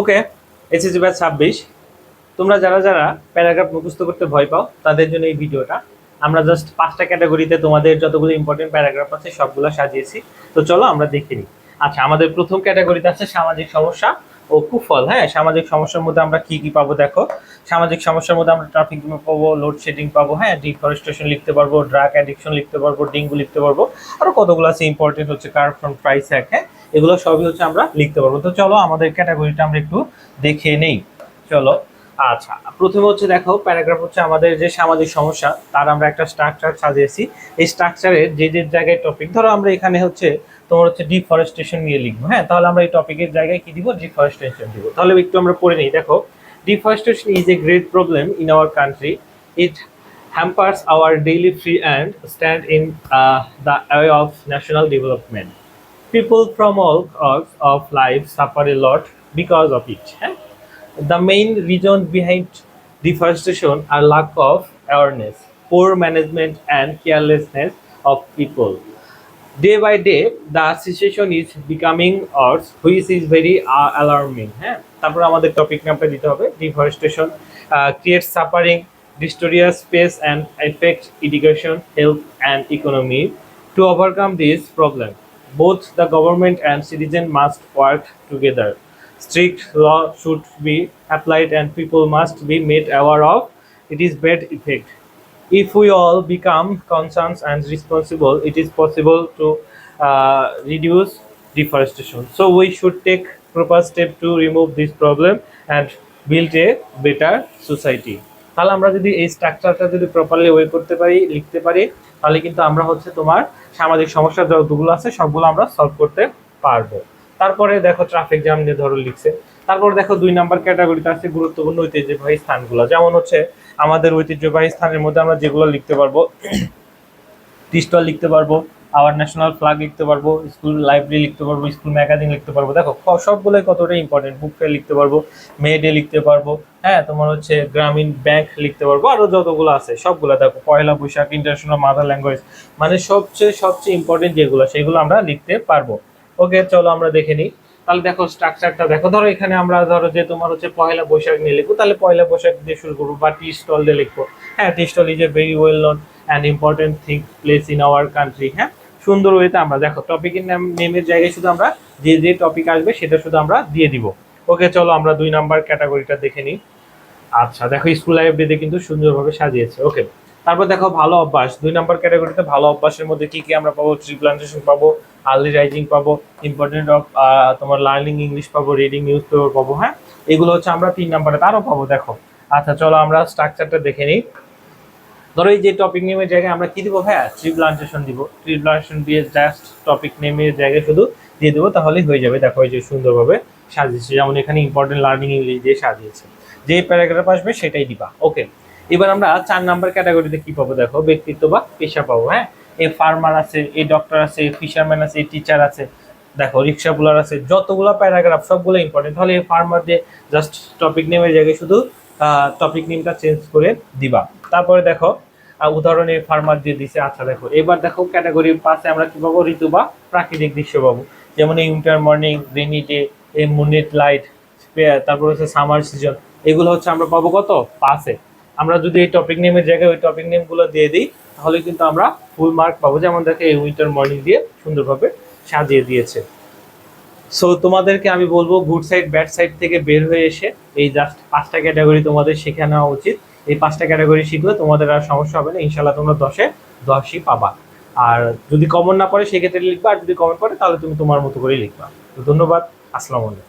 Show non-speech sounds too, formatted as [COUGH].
ওকে, SSC batch ছাব্বিশ। তোমরা যারা যারা প্যারাগ্রাফ মুখস্থ করতে ভয় পাও, তাদের জন্য এই ভিডিওটা। আমরা জাস্ট পাঁচটা ক্যাটাগরিতে তোমাদের যতগুলো ইম্পর্টেন্ট প্যারাগ্রাফ আছে, সবগুলো সাজিয়েছি। তো চলো আমরা দেখে নিই। আচ্ছা আমাদের প্রথম ক্যাটাগরিতে আছে সামাজিক সমস্যা ও কুফল। হ্যাঁ সামাজিক সমস্যার মধ্যে আমরা কি কি পাবো দেখো? সামাজিক সমস্যার মধ্যে আমরা ট্রাফিক পাবো লোডশেডিং পাবো হ্যাঁ ডিফরেস্টেশন লিখতে পারব ড্রাগ অ্যাডিকশন লিখতে পারব ডেঙ্গু লিখতে পারব। আরও কতগুলো আছে ইম্পর্টেন্ট হচ্ছে কার্বন প্রাইস হ্যাক হ্যাঁ? এগুলো সবই হচ্ছে আমরা লিখতে পারব। তো চলো আমাদের ক্যাটাগরিটা আমরা একটু দেখে নেই। চলো আচ্ছা প্রথমে হচ্ছে দেখো প্যারাগ্রাফ হচ্ছে আমাদের যে সামাজিক সমস্যা তার আমরা একটা স্ট্রাকচার সাজিয়েছি। এই স্ট্রাকচারের যে যে জায়গায় টপিক ধরো আমরা এখানে হচ্ছে তোমার হচ্ছে ডিফরেস্টেশন নিয়ে লিখব হ্যাঁ? তাহলে আমরা এই টপিকের জায়গায় কি দিব? ডিফরেস্টেশন দিব। তাহলে একটু আমরা পড়ে নিই। দেখো deforestation is a great problem in our country it hampers our daily free and stand in uh, the way national development. People from all walks of life suffer a lot because of it. eh? The main reason behind deforestation are lack of awareness, poor management, and carelessness of people. Day by day, the situation is becoming worse, which is very uh, alarming. হ্যাঁ তারপর আমাদের topic নামটা দিতে হবে deforestation create suffering destroys space and affects education, health, and economy. To overcome this problem, both the government and citizen must work together. Strict law should be applied, and people must be made aware of its bad effect. If we all become conscious and responsible, it is possible to uh, reduce deforestation. So we should take proper step to remove this problem and build a better society. তাহলে আমরা যদি এই স্ট্রাকচারটা যদি properly way করতে পারি, লিখতে পারি, তাহলে কিন্তু আমরা হচ্ছে তোমার সামাজিক সমস্যা যতগুলো আছে, সবগুলো আমরা সলভ করতে পারব। তারপরে দেখো ট্রাফিক জ্যাম নিয়ে ধরো লিখছে। তারপর দেখো দুই নাম্বার ক্যাটাগরিতে আছে গুরুত্বপূর্ণ ঐতিহ্যবাহী স্থানগুলো। যেমন হচ্ছে আমাদের ঐতিহ্যবাহী স্থানের মধ্যে আমরা যেগুলো লিখতে পারব [CLEARS THROAT] টি স্টল লিখতে পারব আওয়ার ন্যাশনাল ফ্ল্যাগ লিখতে পারব স্কুল লাইব্রেরি লিখতে পারব স্কুল ম্যাগাজিন লিখতে পারব। দেখো সবগুলোই কতটা ইম্পর্টেন্ট বুক ফেয়ার লিখতে পারব মে ডে লিখতে পারব হ্যাঁ তোমার হচ্ছে গ্রামীণ ব্যাংক লিখতে পারব আরও যতগুলো আছে, সবগুলো দেখো, Poila Boishakh international mother language মানে সবচেয়ে সবচেয়ে ইম্পর্টেন্ট যেগুলো, সেগুলো আমরা লিখতে পারব। ওকে চলো আমরা দেখে নিই। তাহলে দেখো স্ট্রাকচারটা দেখো, ধরো এখানে আমরা, ধরো যে তোমার হচ্ছে পয়লা বৈশাখ নিয়ে লিখব, তাহলে পয়লা বৈশাখ দিয়ে শুরু করব, বা টি স্টল দিয়ে লিখব। হ্যাঁ tea stall is a very well known and important thing place in our country হ্যাঁ? সুন্দর ওয়েতে আমরা দেখো টপিকের নাম নেমের জায়গায় শুধু আমরা যে যে টপিক আসবে সেটা শুধু আমরা দিয়ে দিব। ওকে চলো আমরা দুই নাম্বার ক্যাটাগরিটা দেখে নিই। আচ্ছা দেখো স্কুল লাইব্রেরিতে কিন্তু সুন্দরভাবে সাজিয়েছে। ওকে তারপর দেখো, ভালো অভ্যাস। দুই নাম্বার ক্যাটাগরিতে ভালো অভ্যাসের মধ্যে কি কি আমরা পাবো? ট্রি প্লান্টেশন পাবো আর্লি রাইজিং পাবো ইম্পর্টেন্ট অফ তোমার লার্নিং ইংলিশ পাবো রিডিং নিউজ পেপার পাবো হ্যাঁ? এগুলো হচ্ছে আমরা তিন নাম্বারে তারও পাবো, দেখো। আচ্ছা চলো আমরা স্ট্রাকচারটা দেখে নিই। ধরো এই যে টপিক নেমের জায়গায় আমরা কি দিব? হ্যাঁ ট্রি প্লান্টেশন দিব। ট্রি প্লান্টেশন দিয়ে জাস্ট টপিক নেমের জায়গায় শুধু দিয়ে দেবো তাহলেই হয়ে যাবে। দেখো এই যে সুন্দরভাবে সাজিয়েছে। যেমন এখানে ইম্পর্টেন্ট লার্নিং ইংলিশ দিয়ে সাজিয়েছে। যে প্যারাগ্রাফ আসবে সেটাই দিবা। ওকে এবার আমরা চার নাম্বার ক্যাটাগরিতে কি পাবো? দেখো, ব্যক্তিত্ব বা পেশা পাবো। হ্যাঁ এ ফার্মার আছে, এ ডক্টর আছে এই ফিশারম্যান আছে এই টিচার আছে। দেখো রিক্সা বুলার আছে, যতগুলো প্যারাগ্রাফ সবগুলো ইম্পর্টেন্ট তাহলে এই ফার্মার দিয়ে জাস্ট টপিক নেমের জায়গায় শুধু টপিক নেমটা চেঞ্জ করে দিবা। তারপরে দেখো উদাহরণে ফার্মার দিয়ে দিছে আচ্ছা দেখো, এবার দেখো ক্যাটাগরি পাশে আমরা কি পাবো ঋতু বা প্রাকৃতিক দৃশ্য পাবো। যেমন এই উইন্টার মর্নিং রেনি ডে এই মুনিট লাইট তারপর হচ্ছে সামার সিজন এগুলো হচ্ছে আমরা পাবো কত? পাশে আমরা যদি এই টপিক নেমের জায়গায় ওই টপিক নেমগুলো দিয়ে দিই, তাহলে কিন্তু আমরা ফুল মার্ক পাবো। যেমন দেখো, এই উইন্টার মর্নিং দিয়ে সুন্দরভাবে সাজিয়ে দিয়েছে। সো তোমাদেরকে আমি বলব গুড সাইড ব্যাড সাইড থেকে বের হয়ে এসে এই জাস্ট পাঁচটা ক্যাটাগরি তোমাদের শিখে নেওয়া উচিত। এই পাঁচটা ক্যাটাগরি শিখলে তোমাদের আর সমস্যা হবে না। ইনশাল্লাহ তোমরা দশে দশই পাবা। আর যদি কমন না পড়ে, সেক্ষেত্রে লিখবা। আর যদি কমন পড়ে, তাহলে তুমি তোমার মতো করেই লিখবা। তো ধন্যবাদ। আসসালামু আলাইকুম।